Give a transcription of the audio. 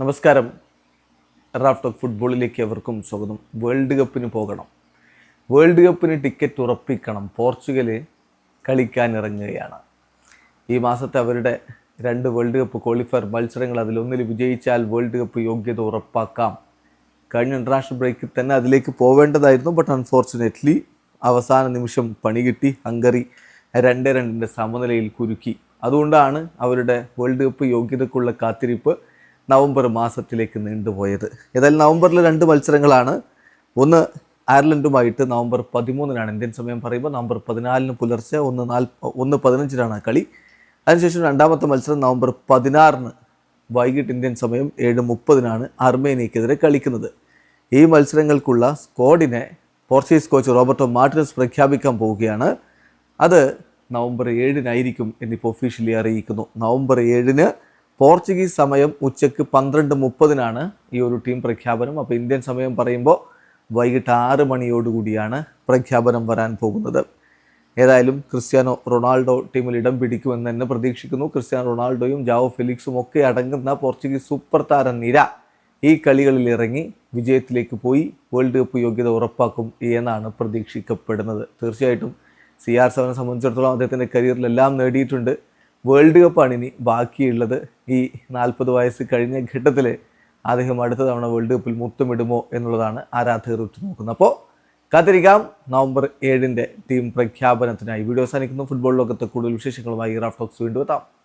നമസ്കാരം. Raf talk ഫുട്ബോളിലേക്ക് എവർക്കും സ്വാഗതം. വേൾഡ് കപ്പിന് പോകണം. വേൾഡ് കപ്പിന് ടിക്കറ്റ് ഉറപ്പിക്കണം. പോർച്ചുഗൽ കളിക്കാനിറങ്ങുകയാണ്. ഈ മാസത്തെ അവരുടെ രണ്ട് വേൾഡ് കപ്പ് ക്വാളിഫയർ മത്സരങ്ങൾ അതിലൊന്നിൽ വിജയിച്ചാൽ വേൾഡ് കപ്പ് യോഗ്യത ഉറപ്പാക്കാം. കഴിഞ്ഞ ഇന്റർനാഷണൽ ബ്രേക്കിൽ തന്നെ അതിലേക്ക് പോവേണ്ടതായിരുന്നു. ബട്ട് അൺഫോർച്ചുനേറ്റ്ലി അവസാന നിമിഷം പണി കിട്ടി. ഹംഗറി രണ്ട് രണ്ടിന്റെ സമനിലയിൽ കുരുക്കി. അതുകൊണ്ടാണ് അവരുടെ വേൾഡ് കപ്പ് യോഗ്യതക്കുള്ള കാത്തിരിപ്പ് നവംബർ മാസത്തിലേക്ക് നീണ്ടുപോയത്. ഏതായാലും നവംബറിൽ രണ്ട് മത്സരങ്ങളാണ്. ഒന്ന് അയർലൻഡുമായിട്ട് നവംബർ പതിമൂന്നിനാണ് ഇന്ത്യൻ സമയം പറയുമ്പോൾ നവംബർ പതിനാലിന് പുലർച്ചെ ഒന്ന് നാല് ഒന്ന് പതിനഞ്ചിനാണ് കളി. അതിനുശേഷം രണ്ടാമത്തെ മത്സരം നവംബർ പതിനാറിന് വൈകിട്ട് ഇന്ത്യൻ സമയം ഏഴ് മുപ്പതിനാണ് അർമേനിയക്കെതിരെ കളിക്കുന്നത്. ഈ മത്സരങ്ങൾക്കുള്ള സ്ക്വാഡിനെ പോർച്ചുഗീസ് കോച്ച് റോബർട്ടോ മാർട്ടിനസ് പ്രഖ്യാപിക്കാൻ പോവുകയാണ്. അത് നവംബർ ഏഴിനായിരിക്കും എന്നിപ്പോൾ ഒഫീഷ്യലി അറിയിക്കുന്നു. നവംബർ ഏഴിന് പോർച്ചുഗീസ് സമയം ഉച്ചയ്ക്ക് പന്ത്രണ്ട് മുപ്പതിനാണ് ഈ ഒരു ടീം പ്രഖ്യാപനം. അപ്പോൾ ഇന്ത്യൻ സമയം പറയുമ്പോൾ വൈകിട്ട് ആറ് മണിയോടുകൂടിയാണ് പ്രഖ്യാപനം വരാൻ പോകുന്നത്. ഏതായാലും ക്രിസ്ത്യാനോ റൊണാൾഡോ ടീമിൽ ഇടം പിടിക്കുമെന്ന് തന്നെ പ്രതീക്ഷിക്കുന്നു. ക്രിസ്ത്യാനോ റൊണാൾഡോയും ജാവോ ഫെലിക്സും ഒക്കെ അടങ്ങുന്ന പോർച്ചുഗീസ് സൂപ്പർ താര നിര ഈ കളികളിൽ ഇറങ്ങി വിജയത്തിലേക്ക് പോയി വേൾഡ് കപ്പ് യോഗ്യത ഉറപ്പാക്കും എന്നാണ് പ്രതീക്ഷിക്കപ്പെടുന്നത്. തീർച്ചയായിട്ടും സി ആർ സെവനെ സംബന്ധിച്ചിടത്തോളം അദ്ദേഹത്തിന്റെ കരിയറിലെല്ലാം നേടിയിട്ടുണ്ട്. വേൾഡ് കപ്പാണ് ഇനി ബാക്കിയുള്ളത്. ഈ നാൽപ്പത് വയസ്സ് കഴിഞ്ഞ ഘട്ടത്തിൽ അദ്ദേഹം അടുത്ത തവണ വേൾഡ് കപ്പിൽ മുത്തമിടുമോ എന്നുള്ളതാണ് ആരാധകർ ഉറ്റുനോക്കുന്നത്. അപ്പോൾ കാത്തിരിക്കാം. നവംബർ ഏഴിന്റെ ടീം പ്രഖ്യാപനത്തിനായി. വീഡിയോ അവസാനിക്കുന്നു. ഫുട്ബോൾ ലോകത്തെ കൂടുതൽ വിശേഷങ്ങളുമായി റാഫ് ടോക്സ് വീണ്ടും എത്താം.